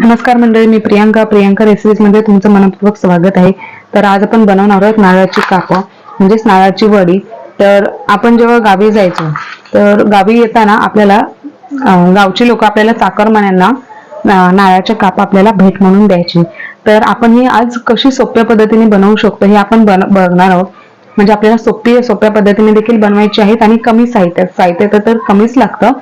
नमस्कार मंडळी मी प्रियांका. प्रियांका रेसिपीजमध्ये तुमचं मनपूर्वक स्वागत आहे. तर आज आपण बनवणार आहोत नारळाची कापं म्हणजेच नारळाची वडी. तर आपण जेव्हा गावी जायचो तर गावी येताना आपल्याला गावची लोक आपल्याला चाकरमान्यांना नारळाच्या कापा आपल्याला भेट म्हणून द्यायची. तर आपण ही आज कशी सोप्या पद्धतीने बनवू शकतो हे आपण बन- बघणार आहोत. म्हणजे आपल्याला सोपी सोप्या पद्धतीने देखील बनवायची आहेत आणि कमी साहित्य साहित्य तर कमीच लागतं.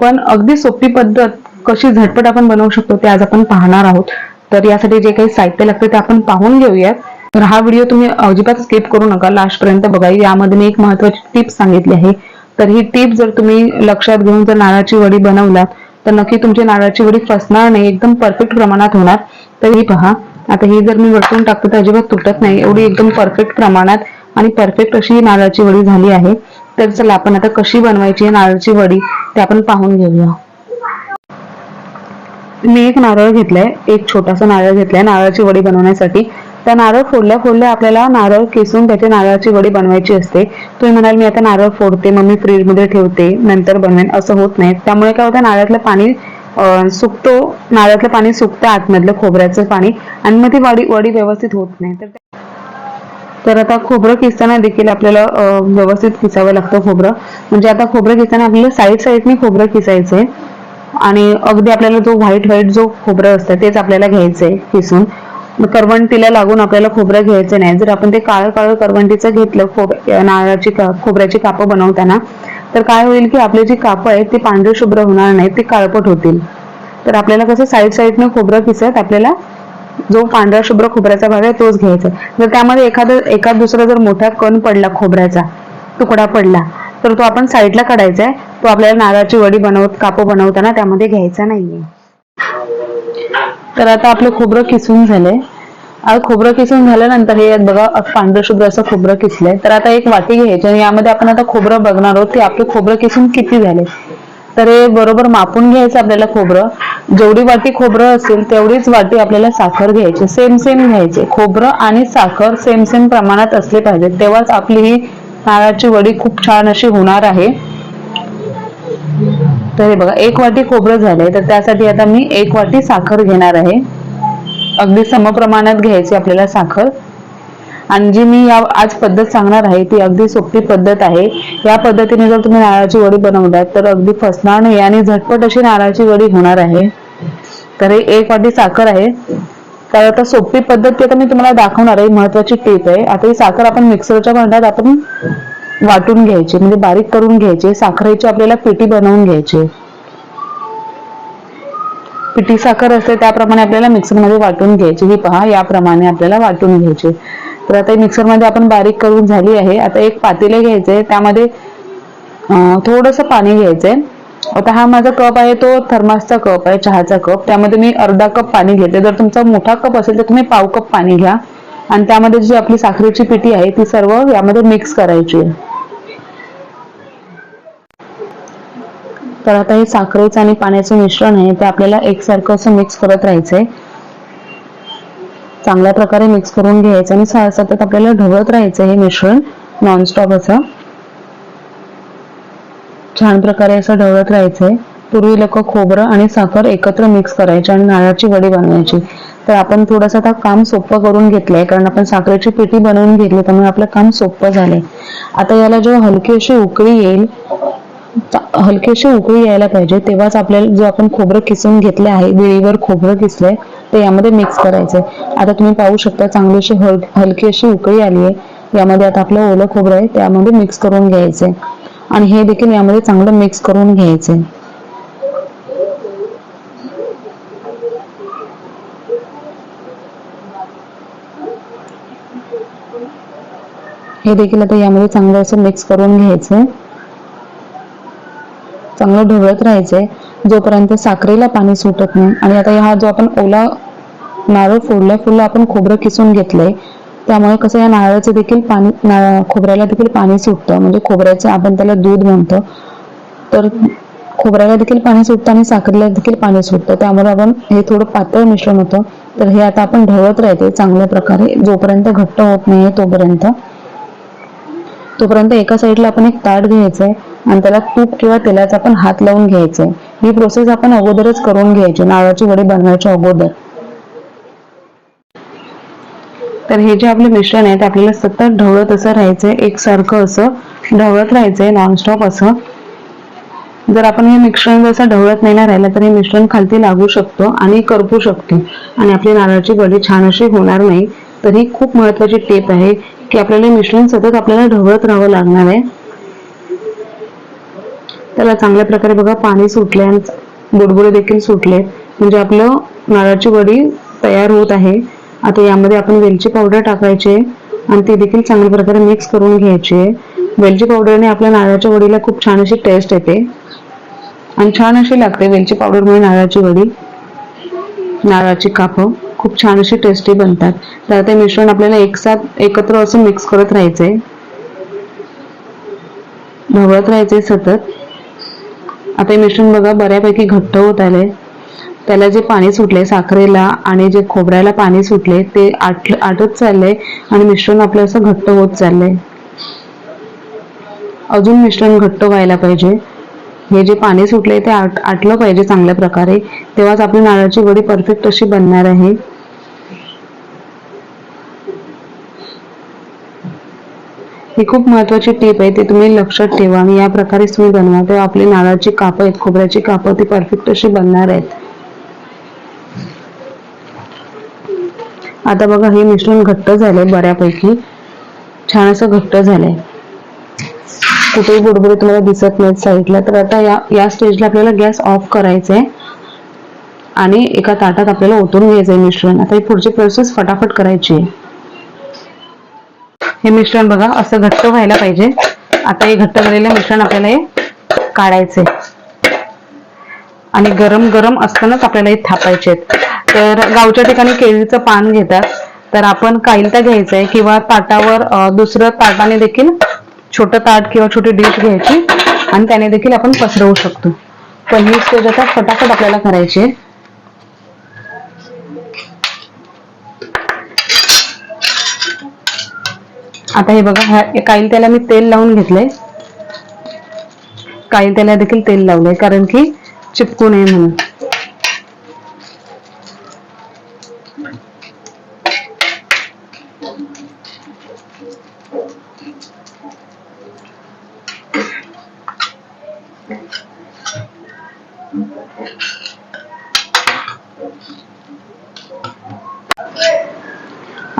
पण अगदी सोपी पद्धत कशी झटपट आपण बनवू शकतो ते आज आपण पाहणार आहोत. तर यासाठी जे काही साहित्य लागतं ते आपण पाहून घेऊयात. तर हा व्हिडिओ तुम्ही अजिबात स्किप करू नका. लास्ट पर्यंत बघा. यामध्ये मी एक महत्वाची टिप सांगितली आहे. तर ही टीप जर तुम्ही लक्षात घेऊन जर नारळाची वडी बनवलात तर नक्की तुमची नारळाची वडी फसणार नाही. एकदम परफेक्ट प्रमाणात होणार. तर ही पहा. आता ही जर मी वरतून टाकतो तर अजिबात तुटत नाही. एवढी एकदम परफेक्ट प्रमाणात आणि परफेक्ट अशी ही नारळाची वडी झाली आहे. तर चला आपण आता कशी बनवायची नारळाची वडी ते आपण पाहून घेऊया. मी एक नारळ घेतलाय एक छोटासा नारळ घेतलाय नारळाची वडी बनवण्यासाठी. त्या नारळ फोडल्या फोडल्या आपल्याला नारळ किसून त्याची नारळाची वडी बनवायची असते. तुम्ही म्हणाल मी आता नारळ फोडते मग मी फ्रीजमध्ये ठेवते नंतर बनवेन. असं होत नाही. त्यामुळे काय होतं नारळातलं पाणी सुकतो नारळातलं पाणी सुकतं आतमधलं खोबऱ्याचं पाणी आणि मग ती वडी वडी व्यवस्थित होत नाही. तर तर आता खोबरं किसताना देखील आपल्याला व्यवस्थित किसावं लागतं खोबरं. म्हणजे आता खोबरं किसताना आपल्याला साईड साईडने खोबरं किसायचंय. आणि अगदी आपल्याला जो व्हाईट व्हाईट जो खोबरं असतं तेच आपल्याला घ्यायचंय किसून. करवंटीला लागून आपल्याला खोबरं घ्यायचं नाही. जर आपण ते काळं काळं करवंटीचं घेतलं खोब नारळाची खोबऱ्याची कापं बनवताना तर काय होईल की आपली जी कापं आहेत ती पांढरी शुभ्र होणार नाही ती काळपट होतील. तर आपल्याला कसं साईड साईडने खोबरं किसत आपल्याला जो पांढरा शुभ्र खोबऱ्याचा भाग आहे तोच घ्यायचा. जर त्यामध्ये एखादा एखाद दुसरा जर मोठा कण पडला खोबऱ्याचा तुकडा पडला तर तो आपण साईडला काढायचा आहे तो आपल्याला नारळाची वडी बनवत कापू बनवताना त्यामध्ये घ्यायचा नाहीये. तर आता आपलं खोबरं किसून झालंय. आता खोबरं किसून झाल्यानंतर हे बघा पांढरं शुभ्र असं खोबरं किसलंय. तर आता एक वाटी घ्यायची आणि यामध्ये आपण आता खोबरं बघणार आहोत की आपलं खोबरं किसून किती झाले तर हे बरोबर मापून घ्यायचं आपल्याला खोबरं. जेवढी वाटी खोबरं असेल तेवढीच वाटी आपल्याला साखर घ्यायची. सेम सेम घ्यायचे. खोबरं आणि साखर सेम सेम प्रमाणात असले पाहिजे तेव्हाच आपली ही नारळाची वडी खूप छान अशी होणार आहे. तर हे बघा एक वाटी खोबरं झालंय. तर त्यासाठी आता मी एक वाटी साखर घेणार आहे. अगदी समप्रमाणात घ्यायची आपल्याला साखर. आणि जी मी या आज पद्धत सांगणार आहे ती अगदी सोपी पद्धत आहे. या पद्धतीने जर तुम्ही नारळाची वडी बनवल्यात तर अगदी फसणार नाही आणि झटपट अशी नारळाची वडी होणार आहे. तर हे एक वाटी साखर आहे. तर आता सोपी पद्धत ती आता मी तुम्हाला दाखवणार आहे. महत्वाची टीप आहे. आता ही साखर आपण मिक्सरच्या भांड्यात आपण वाटून घ्यायचे म्हणजे बारीक करून घ्यायचे साखरेची आपल्याला पिठी बनवून घ्यायची. पिठी साखर असते त्याप्रमाणे आपल्याला मिक्सरमध्ये वाटून घ्यायची. ही पहा याप्रमाणे आपल्याला वाटून घ्यायची. तर आता मिक्सरमध्ये आपण बारीक करून झाली आहे. आता एक पातेले घ्यायचे त्यामध्ये थोडस पाणी घ्यायचंय. आता हा माझा कप आहे तो थर्मासचा कप आहे चहाचा कप. त्यामध्ये मी अर्धा कप पाणी घेते. जर तुमचा मोठा कप असेल तर तुम्ही पाव कप पाणी घ्या. आणि त्यामध्ये जी आपली साखरेची पिठी आहे ती सर्व यामध्ये मिक्स करायची. तर आता हे साखरेचं आणि पाण्याचं मिश्रण आहे ते आपल्याला एकसारखं असं मिक्स करत राहायचंय. चांगल्या प्रकारे मिक्स करून घ्यायचं आणि सतत आपल्याला ढवळत राहायचं हे मिश्रण नॉनस्टॉप असं. छान प्रकारे असं ढवळत राहायचंय. पूर्वी लोक खोबरं आणि साखर एकत्र मिक्स करायचे आणि नारळाची वडी बनवायची. तर आपण थोडंसं आता काम सोपं करून घेतलंय कारण आपण साखरेची पिठी बनवून घेतली त्यामुळे आपलं काम सोपं झालंय. आता याला जेव्हा हलकी अशी उकळी येईल हलकीशी उकळी यायला पाहिजे. तेव्हाच आपल्याला जो आपण खोबरं किसून घेतले आहे विळीवर खोबरं किसलंय ते यामध्ये मिक्स करायचंय आता तुम्ही पाहू शकता चांगली अशी हल हलकी अशी उकळी आली आहे. यामध्ये आता आपलं ओलं खोबरं आहे त्यामध्ये मिक्स करून घ्यायचंय आणि हे देखील यामध्ये चांगलं मिक्स करून घ्यायचंय हे देखील आता यामध्ये चांगलं असं मिक्स करून घ्यायचंय चांगलं ढवळत राहायचंय जोपर्यंत साखरेला पाणी सुटत नाही. आणि आता हा जो आपण ओला नारळ फोडलाय फुलं आपण खोबरं किसून घेतलंय त्यामुळे कसं या नारळाचं देखील पाणी खोबऱ्याला देखील पाणी सुटतं. म्हणजे खोबऱ्याचं आपण त्याला दूध म्हणतो. तर खोबऱ्याला देखील पाणी सुटतं आणि साखरेला देखील पाणी सुटतं. त्यामुळे आपण हे थोडं पातळ मिश्रण होतं. तर हे आता आपण ढवळत राहते चांगल्या प्रकारे. जोपर्यंत घट्ट होत नाहीये तोपर्यंत. तोपर्यंत एका साईडला आपण एक ताट घ्यायचंय. आणि त्याला तूप किंवा तेलाचा आपण हात लावून घ्यायचे. ही प्रोसेस आपण अगोदरच करून घ्यायची नारळाची वडी बनवायच्या अगोदर. तर हे जे आपले मिश्रण आहे ते आपल्याला सतत ढवळत असं राहायचंय एकसारखं असं ढवळत राहायचंय नॉनस्टॉप असं. जर आपण हे मिश्रण जसं ढवळत नाही ना राहिलं तर हे मिश्रण खालती लागू शकतो आणि करपू शकतो. आणि आपली नारळाची वडी छान अशी होणार नाही. तर ही खूप महत्वाची टेप आहे की आपल्याला मिश्रण सतत आपल्याला ढवळत राहावं लागणार आहे. त्याला चांगल्या प्रकारे बघा पाणी सुटले आणि बुडबुडे देखील सुटले म्हणजे आपलं नारळाची वडी तयार होत आहे. आता यामध्ये आपण वेलची पावडर टाकायची आहे आणि ती देखील चांगल्या प्रकारे मिक्स करून घ्यायची आहे. वेलची पावडरने आपल्या नारळाच्या वडीला खूप छान अशी टेस्ट येते. आणि छान अशी लागते वेलची पावडरमुळे म्हणजे नारळाची वडी. नारळाची कापं खूप छान अशी टेस्टी बनतात. तर ते मिश्रण आपल्याला एकसाथ एकत्र असं मिक्स करत राहायचंय. ढवळत राहायचंय सतत. आता हे मिश्रण बघा बऱ्यापैकी घट्ट होत आले त्याला जे पाणी सुटले साखरेला आणि जे खोबऱ्याला पाणी सुटले ते आट आटत चाललंय आणि मिश्रण आपलं असं घट्ट होत चाललंय. अजून मिश्रण घट्ट व्हायला पाहिजे. हे जे पाणी सुटले ते आट आटलं पाहिजे चांगल्या प्रकारे. तेव्हाच आपली नारळाची वडी परफेक्ट अशी बनणार आहे. ही खूप महत्वाची टीप आहे ती तुम्ही लक्षात ठेवा. आणि या प्रकारेच तुम्ही बनवा. तेव्हा आपली नारळाची कापं आहेत खोबऱ्याची कापं ती परफेक्ट अशी बनणार आहेत. आता बघा हे मिश्रण घट्ट झालंय बऱ्यापैकी. छान असं घट्ट झालंय. कुठेही बुडबुडे तुम्हाला दिसत नाहीत साईडला तर आता या या स्टेजला आपल्याला गॅस ऑफ करायचा आहे आणि एका ताटात आपल्याला ओतून घ्यायचं आहे मिश्रण. आता ही पुढची प्रोसेस फटाफट करायची आहे. हे मिश्रण बघा असं घट्ट व्हायला पाहिजे. आता हे घट्ट झालेलं मिश्रण आपल्याला हे काढायचे आणि गरम गरम असतानाच आपल्याला हे थापायचे तर गावच्या ठिकाणी केळीचं पान घेतात. तर आपण काहीलता घ्यायचं आहे किंवा ताटावर दुसरं ताटाने देखील छोटं ताट किंवा छोटी डिश घ्यायची. आणि त्याने देखील आपण पसरवू शकतो. पण ही स्टेज आता फटाफट आपल्याला करायची आहे आता हे बघा ह्या काईल त्याला मी तेल लावून घेतलंय. काईल त्याला देखील तेल लावलंय कारण की चिपकू नये म्हणून.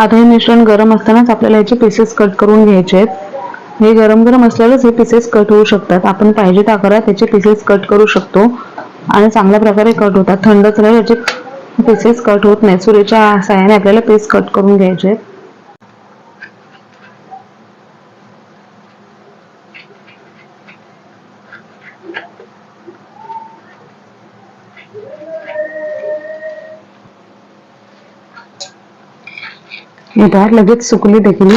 आता हे मिश्रण गरम असतानाच आपल्याला याचे पीसेस कट करून घ्यायचे आहेत. हे गरम गरम असल्यावरच हे पीसेस कट होऊ शकतात. आपण पाहिजे त्या आकारात याचे पीसेस कट करू शकतो. आणि चांगल्या प्रकारे कट होतात. थंड झाल्यावर याचे पीसेस कट होत नाही सुरेच्या साह्याने आपल्याला पीस कट करून घ्यायचे आहेत. ही डाळ लगेच सुकली देखील.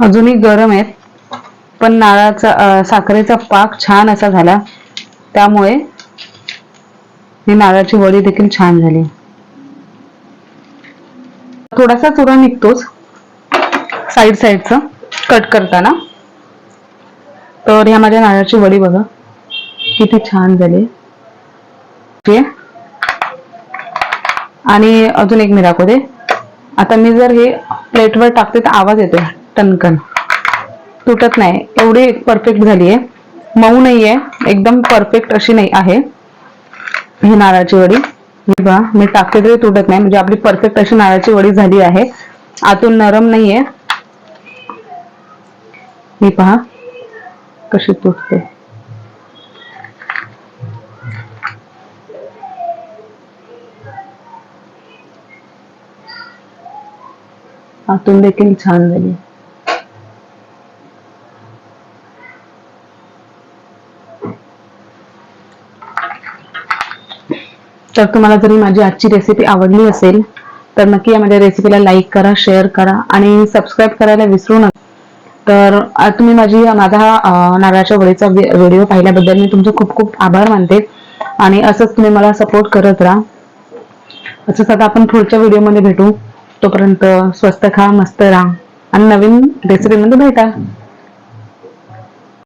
अजूनही गरम आहेत पण नारळाचा साखरेचा पाक छान असा झाला. त्यामुळे ही नारळाची वडी देखील छान झाली. थोडासा चुरा निघतोच साईड साईडचा कट करताना. तर ह्या माझ्या नारळाची वडी बघा किती छान झाली. आणि अजून एक मी दाखवते. आता मी जर हे प्लेटवर टाकते तर आवाज येतो टनकन तुटत नाही. एवढी परफेक्ट झाली आहे मऊ नाहीये एकदम परफेक्ट अशी नाही आहे. ही नारळाची वडी. बघा पहा मी टाकते तरी तुटत नाही म्हणजे आपली परफेक्ट अशी नारळाची वडी झाली आहे. आतून नरम नाहीये. ही पहा कशी तुटते. आतून देखील छान झाली. तर तुम्हाला जरी माझी आजची रेसिपी आवडली असेल तर नक्की या माझ्या रेसिपीला लाईक करा शेअर करा आणि सबस्क्राईब करायला विसरू नका. तर तुम्ही माझी माझा हा नारळाच्या वडीचा व्हिडिओ पाहिल्याबद्दल मी तुमचे खूप खूप आभार मानते. आणि असंच तुम्ही मला सपोर्ट करत राहा. असंच आता आपण पुढच्या व्हिडिओमध्ये भेटू. तोपर्यंत स्वस्त खा मस्त राहा. आणि नवीन रेसिपीमध्ये भेटा.